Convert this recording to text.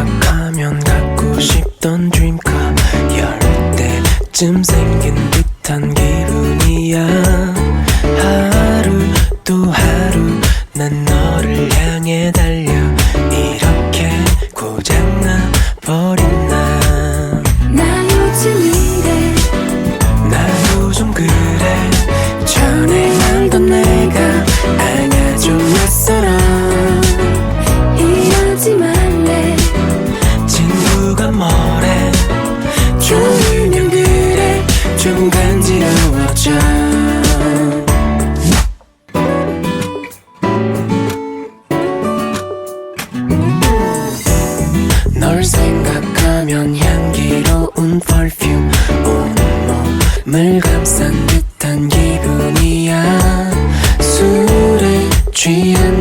생각하면 갖고 싶던 드림카 열 때쯤 생긴 듯한 기분이야. 하루 또 하루 난 너를 향해 달려. 이렇게 고장나 버려. 좀 간지러워져. 널 생각하면 향기로운 perfume. 온 몸을 감싼 듯한 기분이야. 술에 취한